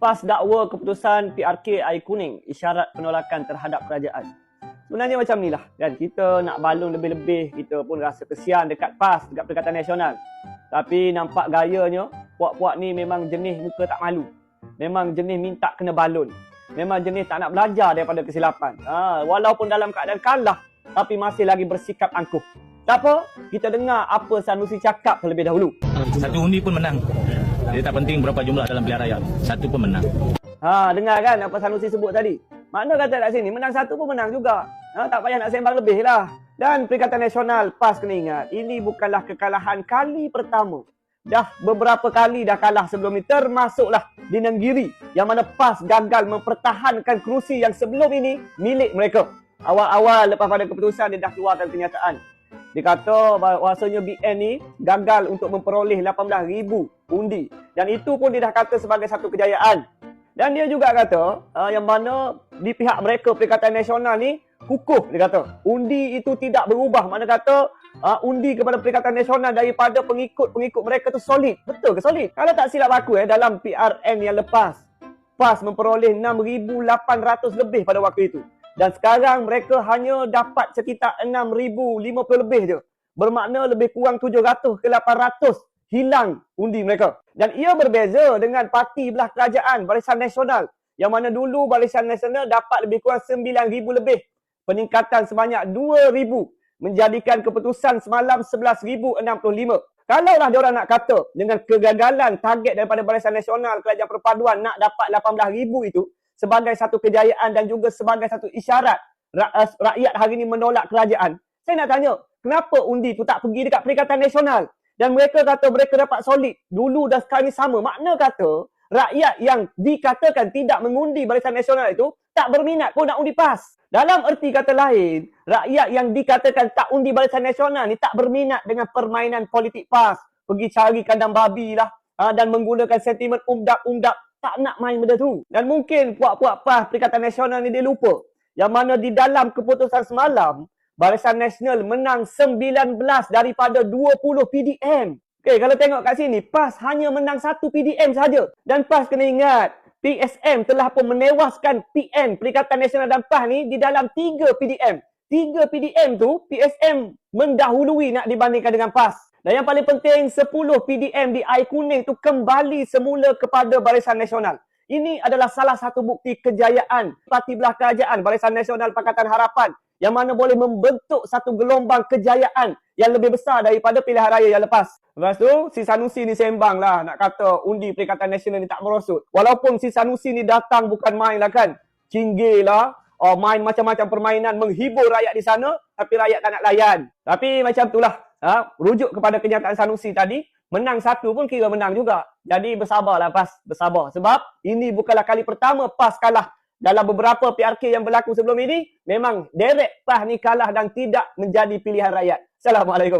PAS dakwa keputusan PRK air kuning isyarat penolakan terhadap kerajaan. Sebenarnya macam ni lah kan. Kita nak balung lebih-lebih, kita pun rasa kesian dekat PAS, dekat Perikatan Nasional. Tapi nampak gayanya, puak-puak ni memang jenis muka tak malu. Memang jenis minta kena balun. Memang jenis tak nak belajar daripada kesilapan. Ha, walaupun dalam keadaan kalah, tapi masih lagi bersikap angkuh. Tak apa, kita dengar apa Sanusi cakap terlebih dahulu. Satu undi pun menang. Dia tak penting berapa jumlah dalam pilihan raya. Satu pun menang. Ha, dengar kan apa Sanusi sebut tadi? Mana kata kat sini, menang satu pun menang juga. Ha, tak payah nak sembang lebih lah. Dan Perikatan Nasional, PAS kena ingat, ini bukanlah kekalahan kali pertama. Dah beberapa kali dah kalah sebelum ini, termasuklah di Nenggiri yang mana PAS gagal mempertahankan kerusi yang sebelum ini milik mereka. Awal-awal lepas pada keputusan dia dah keluarkan kenyataan. Dia kata bahawasanya BN ni gagal untuk memperoleh 18,000 undi. Dan itu pun dia dah kata sebagai satu kejayaan. Dan dia juga kata uh, yang mana di pihak mereka Perikatan Nasional ni kukuh dia kata. Undi itu tidak berubah. Mana kata uh, undi kepada Perikatan Nasional daripada pengikut-pengikut mereka tu solid. Betul ke solid? Kalau tak silap aku eh dalam PRN yang lepas PAS memperoleh 6,800 lebih pada waktu itu. Dan sekarang mereka hanya dapat sekitar 6,050 lebih je. Bermakna lebih kurang 700 ke 800 hilang undi mereka. Dan ia berbeza dengan parti belah kerajaan Barisan Nasional yang mana dulu Barisan Nasional dapat lebih kurang 9,000 lebih. Peningkatan sebanyak 2,000 menjadikan keputusan semalam 11,065. Kalaulah diorang nak kata dengan kegagalan target daripada Barisan Nasional Kerajaan Perpaduan nak dapat 18,000 itu, sebagai satu kejayaan dan juga sebagai satu isyarat eh, rakyat hari ini menolak kerajaan. Saya nak tanya, kenapa undi tu tak pergi dekat Perikatan Nasional? Dan mereka kata mereka dapat solid. Dulu dan sekarang ni sama. Makna kata, rakyat yang dikatakan tidak mengundi Barisan Nasional itu, tak berminat pun nak undi PAS. Dalam erti kata lain, rakyat yang dikatakan tak undi Barisan Nasional ni tak berminat dengan permainan politik PAS. Pergi cari kandang babi lah. Ha, dan menggunakan sentimen umdap-umdap tak nak main benda tu. Dan mungkin puak-puak PAS Perikatan Nasional ni dia lupa. Yang mana di dalam keputusan semalam, Barisan Nasional menang 19 daripada 20 PDM. Okey, kalau tengok kat sini, PAS hanya menang satu PDM saja. Dan PAS kena ingat, PSM telah pun menewaskan PN, Perikatan Nasional dan PAS ni di dalam 3 PDM. 3 PDM tu, PSM mendahului nak dibandingkan dengan PAS. Dan yang paling penting, 10 PDM di air kuning tu kembali semula kepada Barisan Nasional. Ini adalah salah satu bukti kejayaan parti belah kerajaan Barisan Nasional Pakatan Harapan yang mana boleh membentuk satu gelombang kejayaan yang lebih besar daripada pilihan raya yang lepas. Lepas tu, si Sanusi ni sembang lah nak kata undi Perikatan Nasional ni tak merosot. Walaupun si Sanusi ni datang bukan main lah kan. Cinggir lah, oh, main macam-macam permainan menghibur rakyat di sana tapi rakyat tak nak layan. Tapi macam itulah ha, rujuk kepada kenyataan Sanusi tadi, menang satu pun kira menang juga. Jadi bersabarlah PAS, bersabar. Sebab ini bukanlah kali pertama PAS kalah dalam beberapa PRK yang berlaku sebelum ini. Memang derek PAS ni kalah dan tidak menjadi pilihan rakyat. Assalamualaikum.